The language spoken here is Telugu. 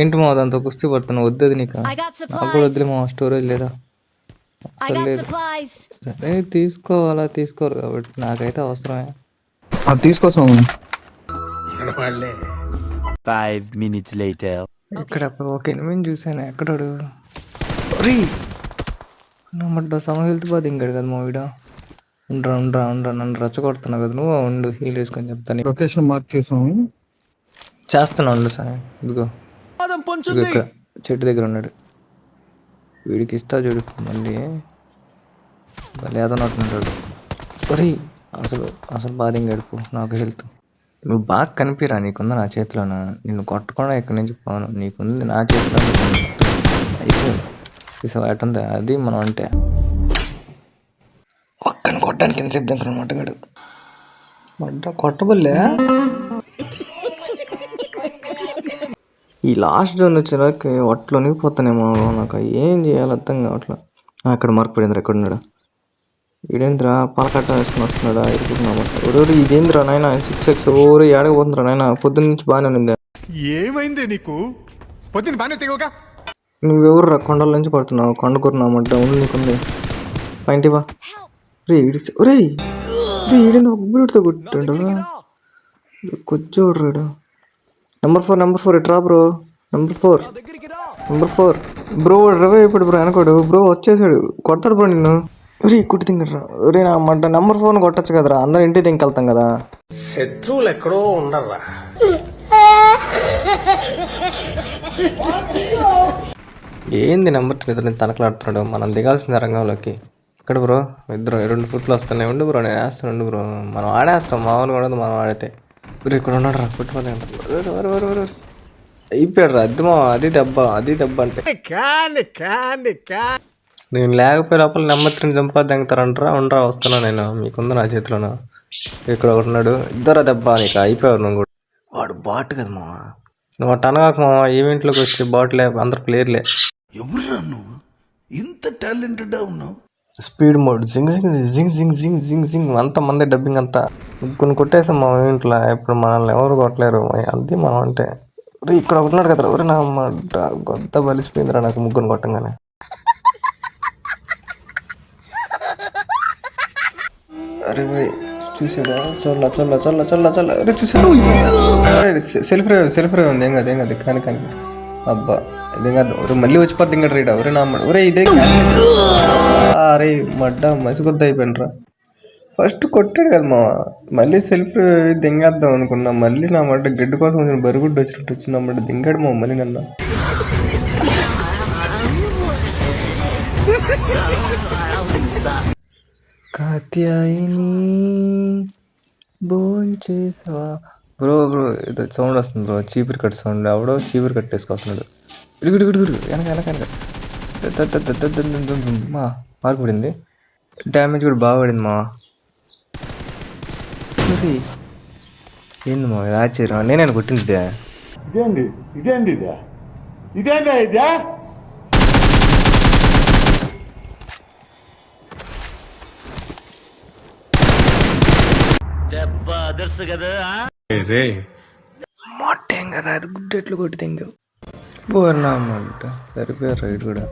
ఏంటి మా దాంతో కుస్తీ పడుతున్నావు? వద్దది నీకు. నాకు కూడా వద్దులే. మా స్టోరేజ్ లేదా? Supplies. సరే తీసుకోవాలా? తీసుకోరు కాబట్టి నాకైతే అవసరమే. అది తీసుకొస్తాం later. ఇక్కడ ఒక ఎనిమిది చూసాను ఎక్కడాడు నమ్మడ్డ సమ హెల్త్ బాధ ఇంకాడు కదా మా వీడ ఉండరా ఉండరా ఉండరా నన్ను రెచ్చగొడుతున్నావు కదా నువ్వు. ఉండు హీల్ వేసుకొని చెప్తాను లొకేషన్ మార్క్ చేసాము. చేస్తున్నా ఉండు సార్ ఇదిగో. ఇక్కడ చెట్టు దగ్గర ఉన్నాడు. వీడికి ఇస్తా చూడు మళ్ళీ మళ్ళీ ఏదన్నట్టున్నాడు ఒరే అసలు అసలు బాధ గడుపు నాకు హెల్త్. నువ్వు బాగా కనిపిరా నీకుంది నా చేతిలోనా. నిన్ను కొట్టకుండా ఇక్కడి నుంచి పోను. నీకుంది నా చేతిలో అయిపోయింది ఉంది అది మనం అంటే. ఒక్కని కొట్టడానికి ఎంత సిద్ధం అనమాట గడు మడ్డ కొట్టబల్లే. ఈ లాస్ట్ జోన్ వచ్చేలాకి ఒట్లు వణిగిపోతానేమో నాకు. ఏం చేయాలి అర్థం కావట్లే. అక్కడ మార్క్ పడిందిరా ఎక్కడ ఉన్నాడు. ఇదేంద్రా పాలకట్ట వేసుకుని వస్తున్నాడా? ఇరుకుతున్నాము ఎవరు ఇదేంద్రా నాయన? సిక్స్ ఎక్స్ ఓరు ఏడకపోతుందిరా నాయన? పొద్దున్న నుంచి బాగానే ఉంది ఏమైంది నీకు? పొద్దున బాగానే తెగవుగా నువ్వెవరు రా కొండల నుంచి కొడుతున్నావు కొండ కూరినామంట ఉంది నీకుంది. పైంటి బా రే ఇడి ఒరే రే ఈడేంది? ఒక బుల్లెట్తో కొట్టాడు కొచ్చోడు రాడు నెంబర్ ఫోర్ నెంబర్ ఫోర్ ఇట్రా bro number four number four bro రవే ఇప్పుడు బ్రో అనుకోడు బ్రో వచ్చేసాడు. కొడతాడు బ్రో నిన్ను. రే కుట్టి తింగరా రే నా మంట నెంబర్ ఫోన్ కొట్టచ్చు కదరా. అందరం ఇంటికి తింకెళ్తాం కదా. శత్రువులు ఎక్కడో ఉండర్రా. ఏంది నెంబర్ త్రీ ఇద్దరు తనకలాడుతున్నాడు మనం దిగాల్సింది రంగంలోకి. ఇక్కడ బ్రో ఇద్దరు రెండు ఫుట్లు వస్తున్నాయి. ఉండు బ్రో నేను వేస్తాను ఉండు బ్రో మనం ఆడేస్తాం. మామూలు కూడా మనం ఆడితే. ఇక్కడ ఉన్నాడు రా అయిపోయాడు రా అది మా అది దెబ్బ అది దెబ్బ అంటే. Can can can. నేను లేకపోయే లోపల నెంబర్ త్రీని చంపా దంగుతారంటారా ఉండరా వస్తున్నా నేను. మీకుంది నా చేతిలోన? ఇక్కడ ఒకటి ఉన్నాడు. ఇద్దరు దెబ్బ నీకు అయిపోయావు నువ్వు కూడా. వాడు బాట్ కదా మా నువ్వు అట్ట అనగాక మా ఈవెంట్లోకి వచ్చి బాట్లే అందరు ప్లేయర్లే ఎవరురా నువ్వు? ఇంత టాలెంటెడ్ ఉన్నావు? స్పీడ్ మోడ్ జింగ్ జింగ్ జింగ్ జింగ్ జింగ్ జింగ్ జింగ్ అంత మంది డబ్బింగ్ అంతా. కొన్ని కొట్టేసాం మా ఇంట్లో ఇప్పుడు మనల్ని ఎవరు కొట్టలేరు. అంతే మనం అంటే రే ఇక్కడ ఒకటిన్నాడు కదా ఒరే నా మాట కొత్త బలిసిపోయిందిరా నాకు ముగ్గురు కొట్టంగానే. అరే ఒరే, చూసాడా? చల్ల చల్ల చల్ల చల్ల చల్ల. అరే చూసాడు? సెల్ఫ్ రే సెల్ఫ్ ఉంది ఏం కాదు ఏం కాదు కానీ కానీ. అబ్బా ఇదేం కాదు ఒరే మళ్ళీ వచ్చిపోద్ది ఇంకా రీడా ఒరే నా మ- ఒరే ఇదే అరే మడ్డ మసిగొద్ద అయిపోయినరా. ఫస్ట్ కొట్టాడు కదా మా మళ్ళీ సెల్ఫ్ దింగేద్దాం అనుకున్నా మళ్ళీ నా మడ్డ గడ్డి కోసం కొంచెం బరుగుడ్డు వచ్చినట్టు వచ్చి నా దింగాడు మా మళ్ళీ నన్ను. కాత్యాయిని భోంచేసా బ్రో బ్రో ఇది సౌండ్ వస్తుంది బ్రో చీపురు కట్ సౌండ్ ఎవడో చీపురు కట్ వేసుకొస్తున్నాడు ఇడుగు ఇడుగు ఇడుగు వెనక వెనక వెనక మా మార్పు పడింది డ్యామేజ్ కూడా బాగా పడింది మా ఏంది మా ఇది ఆశ్చర్యం నేనే కొట్టింది ఇదే ఇదేంది ఇదేంది ఇదే ఇదేందా ఇదే దెబ్బ అదర్సు కదా రే. మొట్టేం కదా అది గుడ్డెట్లు కొట్టి తింగు పోరినామంట. సరిపోయారు రైడ్ కూడా.